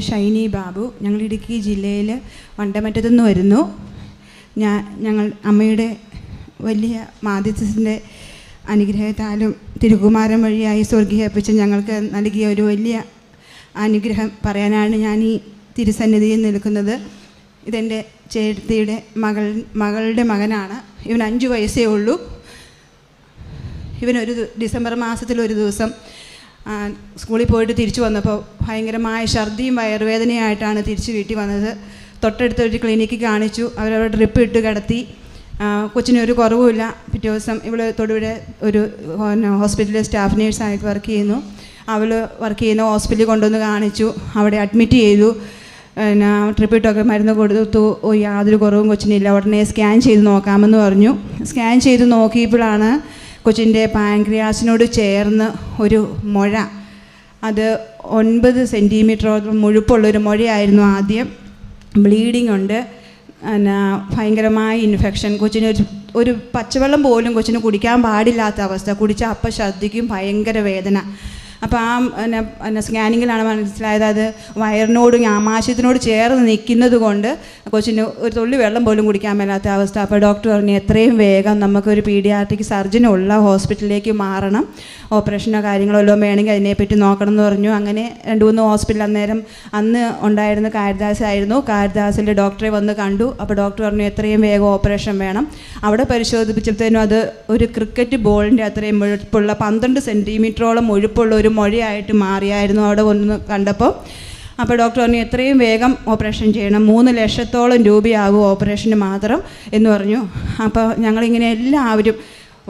ഷൈനി ബാബു ഞങ്ങൾ ഇടുക്കി ജില്ലയിൽ വണ്ടമറ്റത്തു നിന്ന് വരുന്നു ഞാൻ ഞങ്ങൾ അമ്മയുടെ വലിയ മാധ്യത്തിന്റെ അനുഗ്രഹത്താലും തിരുകുമാരൻ വഴിയായി സ്വർഗീയ ഞങ്ങൾക്ക് നൽകിയ ഒരു വലിയ അനുഗ്രഹം പറയാനാണ് ഞാൻ ഈ തിരുസന്നിധിയിൽ നിൽക്കുന്നത്. ഇതെന്റെ ചേട്ടത്തിയുടെ മകൾ മകളുടെ മകനാണ്. ഇവൻ അഞ്ച് വയസ്സേ ഉള്ളൂ. ഇവനൊരു ഡിസംബർ മാസത്തിൽ ഒരു ദിവസം സ്കൂളിൽ പോയിട്ട് തിരിച്ചു വന്നപ്പോൾ ഭയങ്കരമായ ഛർദിയും വയറുവേദനയായിട്ടാണ് തിരിച്ച് വീട്ടിൽ വന്നത്. തൊട്ടടുത്ത ഒരു ക്ലിനിക്കിൽ കാണിച്ചു. അവരവിടെ ഡ്രിപ്പ് ഇട്ട് കിടത്തി. കൊച്ചിനൊരു കുറവുമില്ല. പിറ്റേ ദിവസം ഇവൾ തൊടുവിടെ ഒരു ഹോസ്പിറ്റലിലെ സ്റ്റാഫ് നേഴ്സായിട്ട് വർക്ക് ചെയ്യുന്നു. അവൾ വർക്ക് ചെയ്യുന്ന ഹോസ്പിറ്റലിൽ കൊണ്ടുവന്ന് കാണിച്ചു. അവിടെ അഡ്മിറ്റ് ചെയ്തു. പിന്നെ ട്രിപ്പ് ഇട്ടൊക്കെ മരുന്ന് കൊടുത്തു. യാതൊരു കുറവും കൊച്ചിനില്ല. ഉടനെ സ്കാൻ ചെയ്ത് നോക്കാമെന്ന് പറഞ്ഞു. സ്കാൻ ചെയ്ത് നോക്കിയപ്പോഴാണ് കൊച്ചിന്റെ പാൻക്രിയാസിനോട് ചേർന്ന് ഒരു മുഴ. അത് ഒൻപത് സെന്റിമീറ്ററോളം മുഴുപ്പുള്ളൊരു മുഴയായിരുന്നു ആദ്യം. ബ്ലീഡിംഗ് ഉണ്ട്. പിന്നെ ഭയങ്കരമായ ഇൻഫെക്ഷൻ. കൊച്ചിന് ഒരു ഒരു പച്ചവെള്ളം പോലും കൊച്ചിന് കുടിക്കാൻ പാടില്ലാത്ത അവസ്ഥ. കുടിച്ച അപ്പം ഛർദ്ദിക്കും ഭയങ്കര വേദന. അപ്പോൾ ആ പിന്നെ സ്കാനിങ്ങിലാണ് മനസ്സിലായത്. അത് വയറിനോട് ആമാശയത്തിനോട് ചേർന്ന് നിൽക്കുന്നത് കൊണ്ട് കൊച്ചിന് ഒരു തുള്ളി വെള്ളം പോലും കുടിക്കാൻ മേലാത്ത അവസ്ഥ. അപ്പോൾ ഡോക്ടർ പറഞ്ഞു എത്രയും വേഗം നമുക്കൊരു പീഡിയാട്രിക് സർജനുള്ള ഹോസ്പിറ്റലിലേക്ക് മാറണം. ഓപ്പറേഷനോ കാര്യങ്ങളോ വല്ലതും വേണമെങ്കിൽ അതിനെപ്പറ്റി നോക്കണം എന്ന് പറഞ്ഞു. അങ്ങനെ രണ്ട് മൂന്ന് ഹോസ്പിറ്റൽ അന്നേരം അന്ന് ഉണ്ടായിരുന്ന കാരിദാസ് ആയിരുന്നു. ഡോക്ടറെ വന്ന് കണ്ടു. അപ്പോൾ ഡോക്ടർ പറഞ്ഞു എത്രയും വേഗം ഓപ്പറേഷൻ വേണം. അവിടെ പരിശോധിപ്പിച്ചപ്പോഴത്തേനും അത് ഒരു ക്രിക്കറ്റ് ബോളിന്റെ അത്രയും മുഴുപ്പുള്ള പന്ത്രണ്ട് സെന്റിമീറ്ററോളം മുഴുപ്പുള്ള ഒരു മുഴയായിട്ട് മാറിയായിരുന്നു അവിടെ ഒന്ന് കണ്ടപ്പോൾ. അപ്പോൾ ഡോക്ടർ പറഞ്ഞു എത്രയും വേഗം ഓപ്പറേഷൻ ചെയ്യണം. മൂന്ന് ലക്ഷത്തോളം രൂപയാകും ഓപ്പറേഷന് മാത്രം എന്ന് പറഞ്ഞു. അപ്പോൾ ഞങ്ങളിങ്ങനെ എല്ലാവരും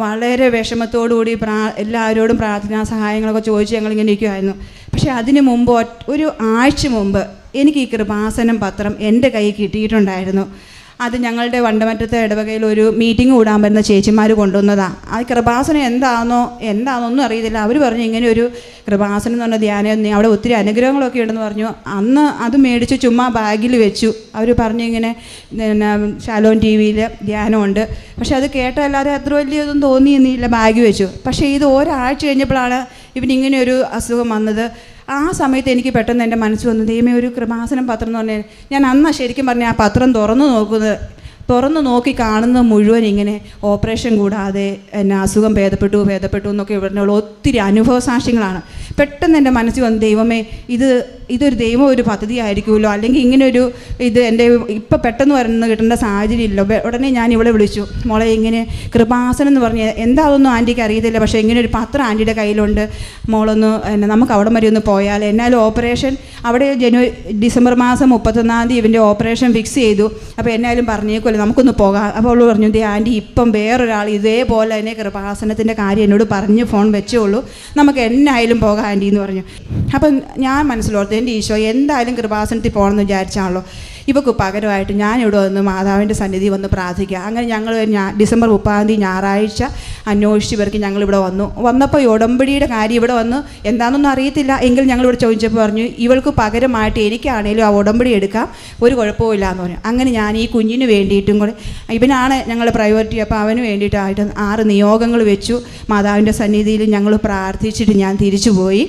വളരെ വിഷമത്തോടുകൂടി പ്രാ എല്ലാവരോടും പ്രാർത്ഥനാ സഹായങ്ങളൊക്കെ ചോദിച്ച് ഞങ്ങളിങ്ങനെ ഇരിക്കുമായിരുന്നു പക്ഷേ അതിന് മുമ്പ് ഒരു ആഴ്ച മുമ്പ് എനിക്ക് ഈ കൃപാസനം പത്രം എന്റെ കയ്യിൽ കിട്ടിയിട്ടുണ്ടായിരുന്നു. അത് ഞങ്ങളുടെ വണ്ടമറ്റത്തെ ഇടവകയിൽ ഒരു മീറ്റിംഗ് കൂടാൻ പറ്റുന്ന ചേച്ചിമാർ കൊണ്ടുവന്നതാണ് ആ കൃപാസനം എന്താണെന്നോ എന്താണെന്നൊന്നും അറിയത്തില്ല. അവർ പറഞ്ഞു ഇങ്ങനെ ഒരു കൃപാസനം എന്ന് പറഞ്ഞ ധ്യാനം അവിടെ ഒത്തിരി അനുഗ്രഹങ്ങളൊക്കെ ഉണ്ടെന്ന് പറഞ്ഞു. അന്ന് അത് മേടിച്ച് ചുമ്മാ ബാഗിൽ വെച്ചു. അവർ പറഞ്ഞു ഇങ്ങനെ പിന്നെ ശാലോൻ ടി വിയിൽ ധ്യാനമുണ്ട്. പക്ഷെ അത് കേട്ടല്ലാതെ അത്ര വലിയതൊന്നും തോന്നിയെന്നില്ല. ബാഗ് വെച്ചു. പക്ഷേ ഇത് ഒരാഴ്ച കഴിഞ്ഞപ്പോഴാണ് ഇവനിങ്ങനെ ഒരു അസുഖം വന്നത്. ആ സമയത്ത് എനിക്ക് പെട്ടെന്ന് എന്റെ മനസ്സ് വന്നു ദൈവമേ ഒരു കൃപാസനം പത്രം എന്ന് പറഞ്ഞാൽ ഞാൻ അന്നാ ശരിക്കും പറഞ്ഞാൽ ആ പത്രം തുറന്നു നോക്കുന്നത് തുറന്നു നോക്കി കാണുന്ന മുഴുവൻ ഇങ്ങനെ ഓപ്പറേഷൻ കൂടാതെ എന്നെ അസുഖം ഭേദപ്പെട്ടു ഭേദപ്പെട്ടു എന്നൊക്കെ ഇവിടെയുള്ള ഒത്തിരി അനുഭവ സാക്ഷ്യങ്ങളാണ്. പെട്ടെന്ന് എന്റെ മനസ്സിൽ വന്ന് ദൈവമേ ഇത് ഇതൊരു ദൈവം ഒരു പദ്ധതി ആയിരിക്കുമല്ലോ അല്ലെങ്കിൽ ഇങ്ങനൊരു ഇത് എന്റെ ഇപ്പം പെട്ടെന്ന് വരുന്ന കിട്ടേണ്ട സാഹചര്യമില്ലല്ലോ ഉടനെ ഞാൻ ഇവിടെ വിളിച്ചു. മോളെ ഇങ്ങനെ കൃപാസനം എന്ന് പറഞ്ഞ് എന്താണെന്നും ആന്റിക്ക് അറിയത്തില്ല. പക്ഷേ ഇങ്ങനെ ഒരു പത്രം ആന്റിയുടെ കയ്യിലുണ്ട്. മോളൊന്ന് എന്നെ നമുക്ക് അവിടെ വരെ ഒന്ന് പോയാൽ. എന്നാലും ഓപ്പറേഷൻ അവിടെ ജനുവരി ഡിസംബർ മാസം മുപ്പത്തൊന്നാം തീയതി ഇവന്റെ ഓപ്പറേഷൻ ഫിക്സ് ചെയ്തു. അപ്പോൾ എന്നാലും പറഞ്ഞേക്കുമല്ലോ നമുക്കൊന്ന് പോകാം. അപ്പോൾ അവൾ പറഞ്ഞു ദേ ആന്റി ഇപ്പം വേറൊരാൾ ഇതേപോലെ തന്നെ കൃപാസനത്തിന്റെ കാര്യം എന്നോട് പറഞ്ഞ് ഫോൺ വെച്ചോളൂ നമുക്ക് എന്നായാലും പോകാം ആന്റി എന്ന് പറഞ്ഞു. അപ്പം ഞാൻ മനസ്സിലോർത്ത് എന്റെ ഈശോ എന്തായാലും കൃപാസനത്തിൽ പോകണമെന്ന് വിചാരിച്ചാണല്ലോ. ഇവക്ക് പകരമായിട്ട് ഞാൻ ഇവിടെ വന്ന് മാതാവിന്റെ സന്നിധി വന്ന് പ്രാർത്ഥിക്കുക അങ്ങനെ ഞങ്ങൾ ഡിസംബർ മുപ്പതാം തീയതി ഞായറാഴ്ച അന്വേഷിച്ച് ഇവർക്ക് ഞങ്ങളിവിടെ വന്നു. വന്നപ്പോൾ ഉടമ്പടിയുടെ കാര്യം ഇവിടെ വന്ന് എന്താണെന്നൊന്നും അറിയത്തില്ല. എങ്കിൽ ഞങ്ങളിവിടെ ചോദിച്ചപ്പോൾ പറഞ്ഞു ഇവൾക്ക് പകരമായിട്ട് എനിക്കാണേലും ആ ഉടമ്പടി എടുക്കാം. ഒരു കുഴപ്പമില്ല എന്ന് പറഞ്ഞു. അങ്ങനെ ഞാൻ ഈ കുഞ്ഞിന് വേണ്ടിയിട്ടും കൂടെ ഇവനാണ് ഞങ്ങളുടെ പ്രയോറിറ്റി അപ്പോൾ അവന് വേണ്ടിയിട്ടായിട്ട് ആറ് നിയോഗങ്ങൾ വെച്ചു. മാതാവിന്റെ സന്നിധിയിൽ ഞങ്ങൾ പ്രാർത്ഥിച്ചിട്ട് ഞാൻ തിരിച്ചു പോയി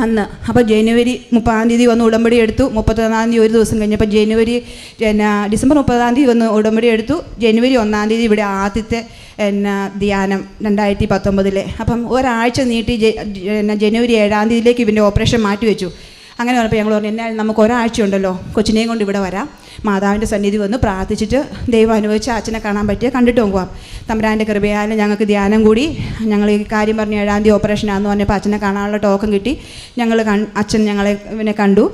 അന്ന്. അപ്പോൾ ജനുവരി മുപ്പതാം തീയതി വന്ന് ഉടമ്പടി എടുത്തു. മുപ്പത്തൊന്നാം തീയതി ഒരു ദിവസം കഴിഞ്ഞപ്പോൾ ജനുവരി പിന്നെ ഡിസംബർ മുപ്പതാം തീയതി വന്ന് ഉടമ്പടി എടുത്തു. ജനുവരി ഒന്നാം തീയതി ഇവിടെ ആദ്യത്തെ എന്നാ ധ്യാനം രണ്ടായിരത്തി പത്തൊമ്പതിലെ. അപ്പം ഒരാഴ്ച നീട്ടി എന്നാ ജനുവരി ഏഴാം തീയതിയിലേക്ക് ഇവന്റെ ഓപ്പറേഷൻ മാറ്റി വെച്ചു അങ്ങനെ പറഞ്ഞപ്പോൾ ഞങ്ങൾ പറഞ്ഞു എന്നാൽ നമുക്ക് ഒരാഴ്ച ഉണ്ടല്ലോ കൊച്ചിനെയും കൊണ്ട് ഇവിടെ വരാം. മാതാവിന്റെ സന്നിധി വന്ന് പ്രാർത്ഥിച്ചിട്ട് ദൈവം അനുഭവിച്ച് അച്ഛനെ കാണാൻ പറ്റിയ കണ്ടിട്ട് പോകാം. തമ്പരാന്റെ കൃപയായാലും ഞങ്ങൾക്ക് ധ്യാനം കൂടി. ഞങ്ങൾ ഈ കാര്യം പറഞ്ഞ് ഏഴാം തീയതി ഓപ്പറേഷനാന്ന് പറഞ്ഞപ്പോൾ അച്ഛനെ കാണാനുള്ള ടോക്കൺ കിട്ടി. ഞങ്ങൾ അച്ഛൻ ഞങ്ങളെ ഇവനെ കണ്ടു.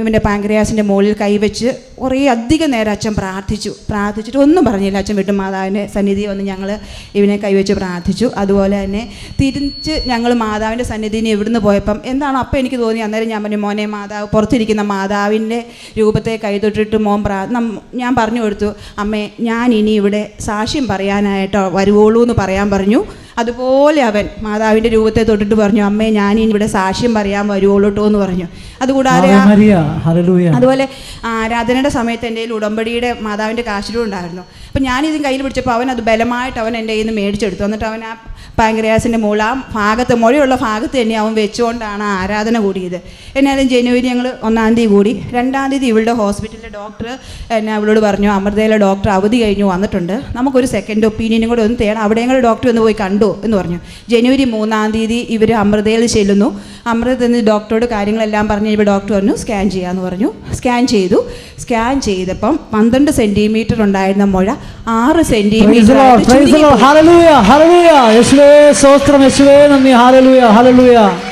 ഇവന്റെ പാങ്ക്രിയാസിന്റെ മുകളിൽ കൈവച്ച് കുറേ അധികം നേരം അച്ഛൻ പ്രാർത്ഥിച്ചു. പ്രാർത്ഥിച്ചിട്ട് ഒന്നും പറഞ്ഞില്ല. അച്ഛൻ വിട്ടു മാതാവിന്റെ സന്നിധി വന്ന് ഞങ്ങൾ ഇവനെ കൈവച്ച് പ്രാർത്ഥിച്ചു. അതുപോലെ തന്നെ തിരിച്ച് ഞങ്ങൾ മാതാവിന്റെ സന്നിധിയിൽ ഇവിടുന്ന് പോയപ്പം എന്താണോ? അപ്പം എനിക്ക് തോന്നി അന്നേരം ഞാൻ പറഞ്ഞു മോനെ മാതാവ് പുറത്തിരിക്കുന്ന മാതാവിന്റെ രൂപത്തെ കൈതൊട്ടിട്ട് മോൻ പ്രാ ഞാൻ പറഞ്ഞു കൊടുത്തു അമ്മേ ഞാൻ ഇനി ഇവിടെ സാക്ഷ്യം പറയാനായിട്ടോ വരുവോളൂ എന്ന് പറയാൻ പറഞ്ഞു. അതുപോലെ അവൻ മാതാവിന്റെ രൂപത്തെ തൊട്ടിട്ട് പറഞ്ഞു അമ്മേ ഞാൻ ഇനി ഇവിടെ സാക്ഷ്യം പറയാൻ വരുവോളൂട്ടോ എന്ന് പറഞ്ഞു. അതുകൂടാതെ അതുപോലെ ആരാധനയുടെ സമയത്ത് എന്റെ ഉടമ്പടിയുടെ മാതാവിന്റെ കാശിലും ഉണ്ടായിരുന്നു. അപ്പം ഞാനിതും കയ്യിൽ പിടിച്ചപ്പോൾ അവൻ അത് ബലമായിട്ട് അവൻ എന്റെ കയ്യിൽ നിന്ന് മേടിച്ചെടുത്തു. എന്നിട്ട് അവൻ ആ പാങ്ക്രിയാസിന്റെ മുകളിൽ ആ ഭാഗത്ത് മുഴയുള്ള ഭാഗത്ത് തന്നെ അവൻ വെച്ചുകൊണ്ടാണ് ആരാധന കൂടിയത്. എന്നാലും ജനുവരി ഞങ്ങൾ ഒന്നാം തീയതി കൂടി. രണ്ടാം തീയതി ഇവളുടെ ഹോസ്പിറ്റലിലെ ഡോക്ടർ എന്നെ അവളോട് പറഞ്ഞു അമൃതയിലെ ഡോക്ടർ അവധി കഴിഞ്ഞു വന്നിട്ടുണ്ട്. നമുക്കൊരു സെക്കൻഡ് ഒപ്പീനിയനും കൂടെ ഒന്ന് തേടാം. അവിടെയും കൂടെ ഡോക്ടർ ഒന്ന് പോയി കണ്ടു എന്ന് പറഞ്ഞു. ജനുവരി മൂന്നാം തീയതി ഇവർ അമൃതയിൽ ചെല്ലുന്നു. അമൃത എന്ന് ഡോക്ടറോട് കാര്യങ്ങളെല്ലാം പറഞ്ഞ് ഇപ്പോൾ ഡോക്ടർ പറഞ്ഞു സ്കാൻ ചെയ്യാമെന്ന് പറഞ്ഞു. സ്കാൻ ചെയ്തു. സ്കാൻ ചെയ്തപ്പം പന്ത്രണ്ട് സെന്റിമീറ്റർ ഉണ്ടായിരുന്ന മുഴ ആറ് സെന്റിമീറ്റർ.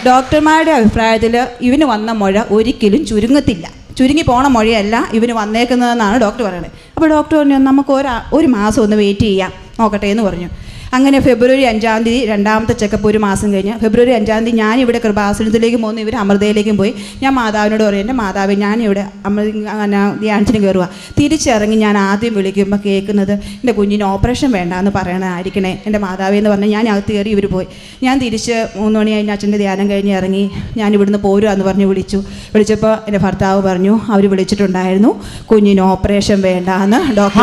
ഡോക്ടർമാരുടെ അഭിപ്രായത്തിൽ ഇവന് വന്ന മുഴ ഒരിക്കലും ചുരുങ്ങത്തില്ല. ചുരുങ്ങി പോണ മുഴയല്ല ഇവന് വന്നേക്കുന്നതെന്നാണ് ഡോക്ടർ പറയുന്നത്. അപ്പോൾ ഡോക്ടർ പറഞ്ഞു നമുക്ക് ഒരു ഒരു മാസം ഒന്ന് വെയിറ്റ് ചെയ്യാം. നോക്കട്ടെ എന്ന് പറഞ്ഞു. അങ്ങനെ ഫെബ്രുവരി അഞ്ചാം തീയതി രണ്ടാമത്തെ ചെക്കപ്പ് ഒരു മാസം കഴിഞ്ഞ്. ഫെബ്രുവരി അഞ്ചാം തീയതി ഞാനിവിടെ കൃപാസനത്തിലേക്കും പോകുന്നു ഇവർ അമൃതയിലേക്കും പോയി. ഞാൻ മാതാവിനോട് പറയും എന്റെ മാതാവ് ഞാനിവിടെ അമൃത അങ്ങനെ ധ്യാനത്തിന് കയറുക തിരിച്ചിറങ്ങി ഞാൻ ആദ്യം വിളിക്കുമ്പോൾ കേൾക്കുന്നത് എന്റെ കുഞ്ഞിന് ഓപ്പറേഷൻ വേണ്ട എന്ന് പറയണമായിരിക്കണേ എന്റെ മാതാവെന്ന് എന്ന് പറഞ്ഞ് ഞാൻ അകത്ത് കയറി ഇവർ പോയി. ഞാൻ തിരിച്ച് മൂന്ന് മണി കഴിഞ്ഞ് അച്ഛന്റെ ധ്യാനം കഴിഞ്ഞ് ഇറങ്ങി ഞാൻ ഇവിടുന്ന് പോരുക എന്ന് പറഞ്ഞ് വിളിച്ചു. വിളിച്ചപ്പോൾ എന്റെ ഭർത്താവ് പറഞ്ഞു അവർ വിളിച്ചിട്ടുണ്ടായിരുന്നു. കുഞ്ഞിന് ഓപ്പറേഷൻ വേണ്ട എന്ന് ഡോക്ടർ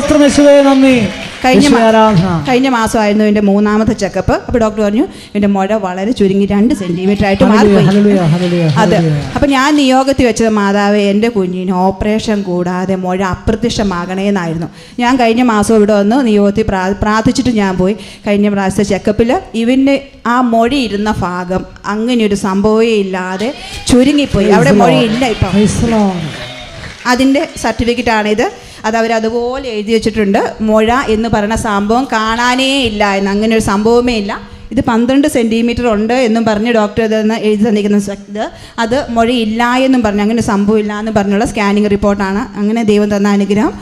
സ്തോത്രം യേശുവേ നന്ദി. കഴിഞ്ഞ കഴിഞ്ഞ മാസമായിരുന്നു എന്റെ മൂന്നാമത്തെ ചെക്കപ്പ് അപ്പോൾ ഡോക്ടർ പറഞ്ഞു എന്റെ മുഴ വളരെ ചുരുങ്ങി രണ്ട് സെന്റിമീറ്റർ ആയിട്ട് മാറി മാറിപ്പോയി. അതെ. അപ്പൊ ഞാൻ നിയോഗത്തിൽ വെച്ചത് മാതാവ് എന്റെ കുഞ്ഞിന് ഓപ്പറേഷൻ കൂടാതെ മുഴ അപ്രത്യക്ഷമാകണേന്നായിരുന്നു. ഞാൻ കഴിഞ്ഞ മാസം ഇവിടെ വന്ന് നിയോഗത്തിൽ പ്രാർത്ഥിച്ചിട്ട് ഞാൻ പോയി. കഴിഞ്ഞ പ്രാവശ്യത്തെ ചെക്കപ്പിൽ ഇവന്റെ ആ മൊഴി ഇരുന്ന ഭാഗം അങ്ങനെ ഒരു സംഭവമേ ഇല്ലാതെ ചുരുങ്ങിപ്പോയി. അവിടെ മൊഴി ഇല്ല ഇപ്പൊ. മൊഴിയില്ല സർട്ടിഫിക്കറ്റ് ആണിത് the അതിന്റെ സർട്ടിഫിക്കറ്റാണിത് അത് അവർ അതുപോലെ എഴുതി വെച്ചിട്ടുണ്ട്. മുഴ എന്ന് പറയുന്ന സംഭവം കാണാനേ ഇല്ല എന്ന്. അങ്ങനെ ഒരു സംഭവമേ ഇല്ല. ഇത് പന്ത്രണ്ട് സെന്റിമീറ്റർ ഉണ്ട് എന്നും പറഞ്ഞ് ഡോക്ടർ ഇതെന്ന് എഴുതി തന്നിരിക്കുന്ന ഇത്. അത് മുഴയില്ല എന്നും പറഞ്ഞു അങ്ങനെ ഒരു സംഭവം ഇല്ല എന്ന് പറഞ്ഞുള്ള സ്കാനിങ് റിപ്പോർട്ടാണ് അങ്ങനെ ദൈവം തന്ന അനുഗ്രഹം.